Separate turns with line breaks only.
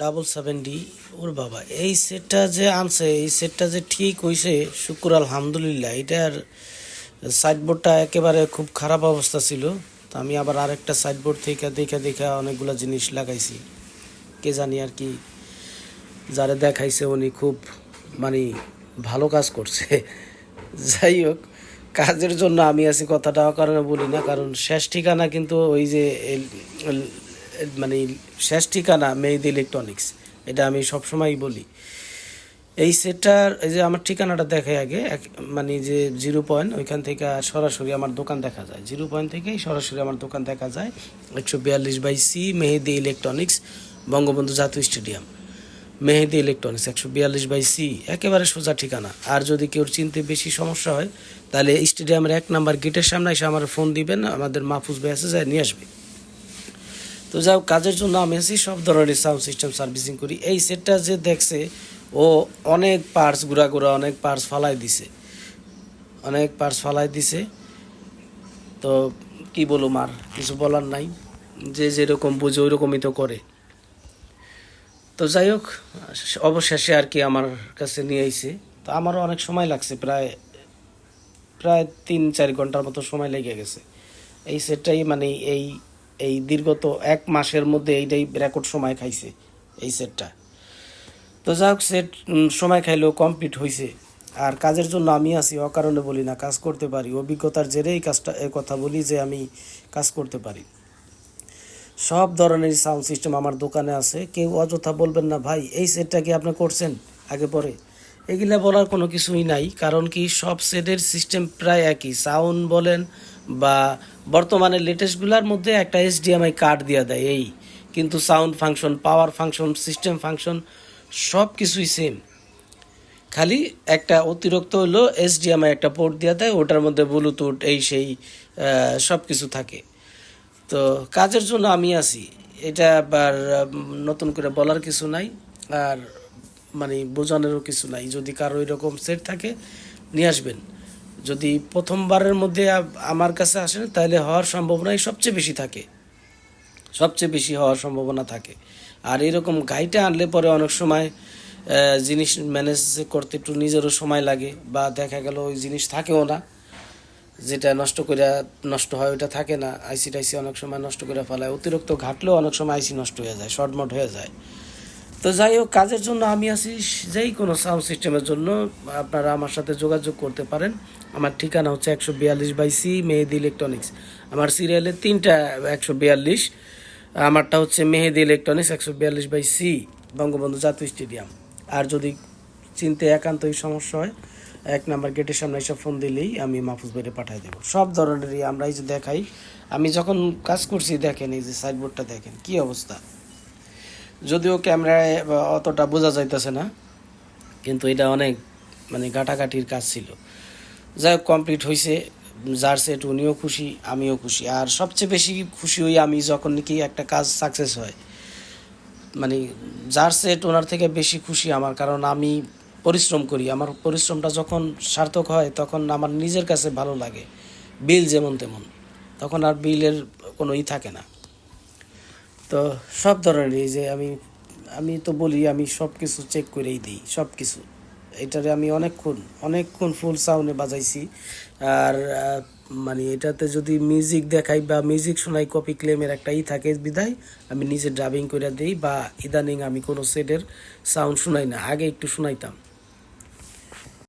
Double seven D, ওর বাবা। এই সেটটা যে আনছে, এই সেটটা যে ঠিক হইছে, শুক্র আলহামদুলিল্লাহ। এটার সাইডবোর্ডটা একেবারে খুব খারাপ অবস্থা ছিল। তো আমি আবার আরেকটা সাইডবোর্ড থেকে দেখে দেখে অনেকগুলো জিনিস লাগাইছি। কে জানি আর কি যারা দেখাইছে উনি খুব মানে ভালো কাজ করছে। যাই হোক, কাজের জন্য আমি আছি কথাটা কারণে বলি না, কারণ শেষ ঠিকানা কিন্তু ওই যে মানে শেষ ঠিকানা মেহেদি ইলেকট্রনিক্স, এটা আমি সবসময়ই বলি। এই সেটটার, এই যে আমার ঠিকানাটা দেখে আগে মানে যে জিরো পয়েন্ট, ওইখান থেকে সরাসরি আমার দোকান দেখা যায়। জিরো পয়েন্ট থেকেই সরাসরি আমার দোকান দেখা যায়, একশো বিয়াল্লিশ by C, Mehedi electronics, Bangabandhu জাতীয় স্টেডিয়াম। মেহেদি ইলেকট্রনিক্স, একশো বিয়াল্লিশ বাই সি, একেবারে সোজা ঠিকানা। আর যদি কেউ চিনতে বেশি সমস্যা হয়, তাহলে স্টেডিয়ামের এক নাম্বার গেটের সামনে এসে আমার ফোন দিবেন, আমাদের মাহফুজ ভাই আছে, যায় নিয়ে আসবে। তো যাই কাজের জন্য আমি আছি, সব ধরনের সাউন্ড সিস্টেম সার্ভিসিং করি। এই সেটটা যে দেখছে, ও অনেক পার্টস ঘুরা ঘুরা, অনেক পার্টস ফালাই দিছে। অনেক পার্টস ফালাই দিছে। তো কি বলুম আর কিছু বলার নাই। যে যেরকম বুঝে ওই রকমই তো করে। তো যাই হোক, অবশেষে আর কি আমার কাছে নিয়ে আইছে। তো আমারও অনেক সময় লাগছে, প্রায় প্রায় তিন চার ঘণ্টার মতো সময় লেগে গেছে। এই সেটটাই মানে এই এই দীর্ঘত এক মাসের মধ্যে এইটাই রেকর্ড সময় খাইছে, এই সেটটা তো যাই হোক সেট সময় খাইলেও কমপ্লিট হয়েছে আর কাজের জন্য আমি আছি, অকারণে বলি না, কাজ করতে পারি। অভিজ্ঞতার জেরে এই কাজটা, এ কথা বলি যে আমি কাজ করতে পারি। সব ধরনের সাউন্ড সিস্টেম আমার দোকানে আছে। কেউ অযথা বলবেন না, ভাই, এই সেটটা কি আপনি করছেন আগে পরে? এগুলা বলার কোনো কিছুই নাই, কারণ কি সব সেটের সিস্টেম প্রায় একই। সাউন্ড বলেন বা বর্তমানে লেটেস্টগুলোর মধ্যে একটা এইচডিএমআই কার্ড দিয়ে দেয়, এই। কিন্তু sound function power function system function সব কিছুই সেম খালি একটা অতিরিক্ত হলো এইচডিএমআই একটা পোর্ট দিয়ে দেয়, ওটার মধ্যে ব্লুটুথ এই সেই সব কিছু থাকে। তো কাজের জন্য আমি আছি। এটা আবার নতুন করে বলার কিছু নাই, আর মানে বোঝানোরও কিছু নাই। যদি কারও এরকম সেট থাকে, নিয়ে আসবেন। যদি প্রথমবারের মধ্যে আমার কাছে আসেন তাহলে হওয়ার সম্ভাবনাই সবচেয়ে বেশি থাকে। সবচেয়ে বেশি হওয়ার সম্ভাবনা থাকে। আর এরকম গাইটা আনলে পরে অনেক সময় জিনিস ম্যানেজ করতে একটু নিজেরও সময় লাগে, বা দেখা গেল ওই জিনিস থাকেও না, যেটা নষ্ট করে নষ্ট হয় ওটা থাকে না। আইসি টাইসি অনেক সময় নষ্ট করে ফেলায়। অতিরিক্ত ঘাটলেও অনেক সময় আইসি নষ্ট হয়ে যায়, শর্টমট হয়ে যায়। তো যাই হোক কাজের জন্য আমি আছি যেই কোনো সাউন্ড সিস্টেমের জন্য। আপনারা আমার সাথে যোগাযোগ করতে পারেন। আমার ঠিকানা হচ্ছে একশো বিয়াল্লিশ বাই সি, মেহেদি ইলেকট্রনিক্স আমার সিরিয়ালে তিনটা একশো বিয়াল্লিশ। আমারটা হচ্ছে মেহেদি ইলেকট্রনিক্স একশো বিয়াল্লিশ বাই সি, বঙ্গবন্ধু জাতীয় স্টেডিয়াম আর যদি চিনতে একান্তই সমস্যা হয়, এক নাম্বার গেটের সামনে এসে ফোন দিলেই আমি মাহফুজ বাইরে পাঠিয়ে দেবো। সব ধরনেরই আমরা এই যে দেখাই, আমি যখন কাজ করছি, দেখেন এই যে সাইডবোর্ডটা দেখেন, কি অবস্থা? যদিও ক্যামেরায় অতটা বোঝা যাইতেছে না, কিন্তু এটা অনেক মানে গাটাগাটির কাজ ছিল। যাই হোক কমপ্লিট হয়েছে যার সেট উনিও খুশি, আমিও খুশি। আর সবচেয়ে বেশি খুশি হই আমি যখন নাকি একটা কাজ সাকসেস হয়। মানে যার সেট ওনার থেকে বেশি খুশি আমার, কারণ আমি পরিশ্রম করি। আমার পরিশ্রমটা যখন সার্থক হয়, তখন আমার নিজের কাছে ভালো লাগে। বিল যেমন তেমন। তখন আর বিলের কোনো ই থাকে না। তো সব ধরনের এই যে আমি আমি তো বলি, আমি সব কিছু চেক করেই দিই সব কিছু এটারে আমি অনেকক্ষণ অনেকক্ষণ ফুল সাউন্ডে বাজাইছি। আর মানে এটাতে যদি মিউজিক দেখাই বা মিউজিক শোনাই কপি ক্লেমের একটা ই থাকে বিদায় আমি নিজে ড্রাবিং করে দিই বা ইদানিং আমি কোনো সেটের সাউন্ড শোনাই না, আগে একটু শোনাইতাম।